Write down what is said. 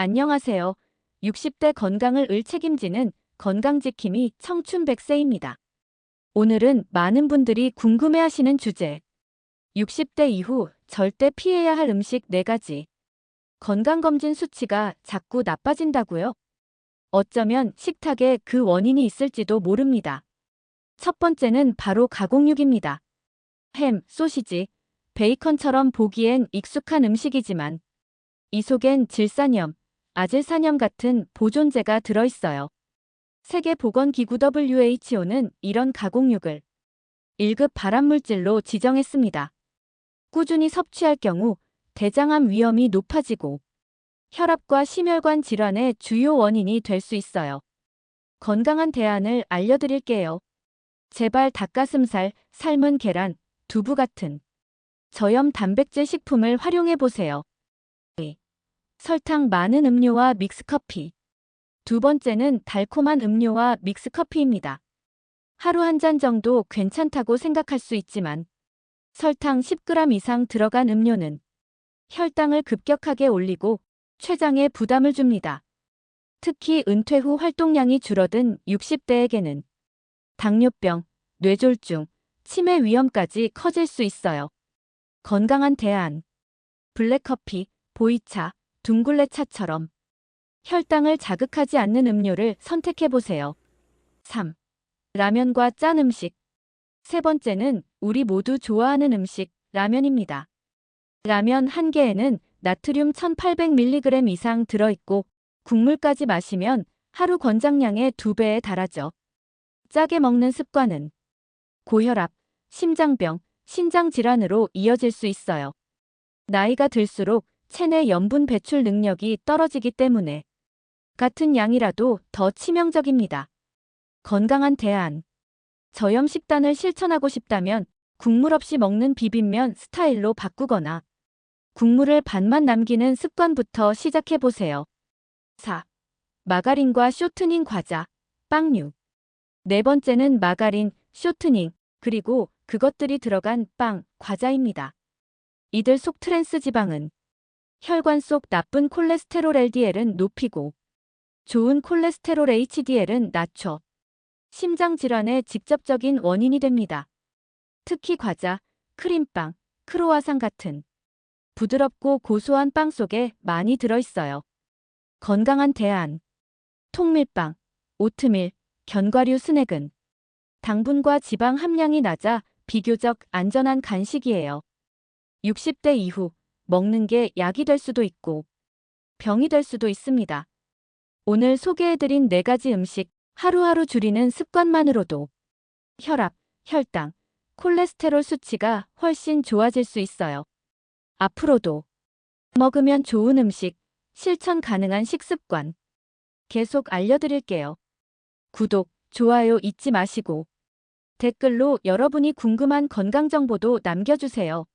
안녕하세요. 60대 건강을 을 책임지는 건강지킴이 청춘 100세입니다. 오늘은 많은 분들이 궁금해하시는 주제. 60대 이후 절대 피해야 할 음식 4가지. 건강검진 수치가 자꾸 나빠진다고요? 어쩌면 식탁에 그 원인이 있을지도 모릅니다. 첫 번째는 바로 가공육입니다. 햄, 소시지, 베이컨처럼 보기엔 익숙한 음식이지만 이 속엔 질산염, 아질산염 같은 보존제가 들어있어요. 세계보건기구 WHO는 이런 가공육을 1급 발암물질로 지정했습니다. 꾸준히 섭취할 경우 대장암 위험이 높아지고 혈압과 심혈관 질환의 주요 원인이 될 수 있어요. 건강한 대안을 알려드릴게요. 제발 닭가슴살, 삶은 계란, 두부 같은 저염 단백질 식품을 활용해 보세요. 설탕 많은 음료와 믹스커피. 두 번째는 달콤한 음료와 믹스커피입니다. 하루 한 잔 정도 괜찮다고 생각할 수 있지만 설탕 10g 이상 들어간 음료는 혈당을 급격하게 올리고 췌장에 부담을 줍니다. 특히 은퇴 후 활동량이 줄어든 60대에게는 당뇨병, 뇌졸중, 치매 위험까지 커질 수 있어요. 건강한 대안. 블랙커피, 보이차, 둥글레차처럼 혈당을 자극하지 않는 음료를 선택해 보세요. 3. 라면과 짠 음식. 세 번째는 우리 모두 좋아하는 음식, 라면입니다. 라면 한 개에는 나트륨 1800mg 이상 들어있고 국물까지 마시면 하루 권장량의 2배에 달하죠. 짜게 먹는 습관은 고혈압, 심장병, 신장질환으로 이어질 수 있어요. 나이가 들수록 체내 염분 배출 능력이 떨어지기 때문에 같은 양이라도 더 치명적입니다. 건강한 대안. 저염 식단을 실천하고 싶다면 국물 없이 먹는 비빔면 스타일로 바꾸거나 국물을 반만 남기는 습관부터 시작해 보세요. 4. 마가린과 쇼트닝 과자, 빵류. 네 번째는 마가린, 쇼트닝, 그리고 그것들이 들어간 빵, 과자입니다. 이들 속 트랜스 지방은 혈관 속 나쁜 콜레스테롤 LDL은 높이고 좋은 콜레스테롤 HDL은 낮춰 심장 질환의 직접적인 원인이 됩니다. 특히 과자, 크림빵, 크로와상 같은 부드럽고 고소한 빵 속에 많이 들어있어요. 건강한 대안. 통밀빵, 오트밀, 견과류 스낵은 당분과 지방 함량이 낮아 비교적 안전한 간식이에요. 60대 이후 먹는 게 약이 될 수도 있고 병이 될 수도 있습니다. 오늘 소개해드린 4가지 음식 하루하루 줄이는 습관만으로도 혈압, 혈당, 콜레스테롤 수치가 훨씬 좋아질 수 있어요. 앞으로도 먹으면 좋은 음식, 실천 가능한 식습관 계속 알려드릴게요. 구독, 좋아요 잊지 마시고 댓글로 여러분이 궁금한 건강 정보도 남겨주세요.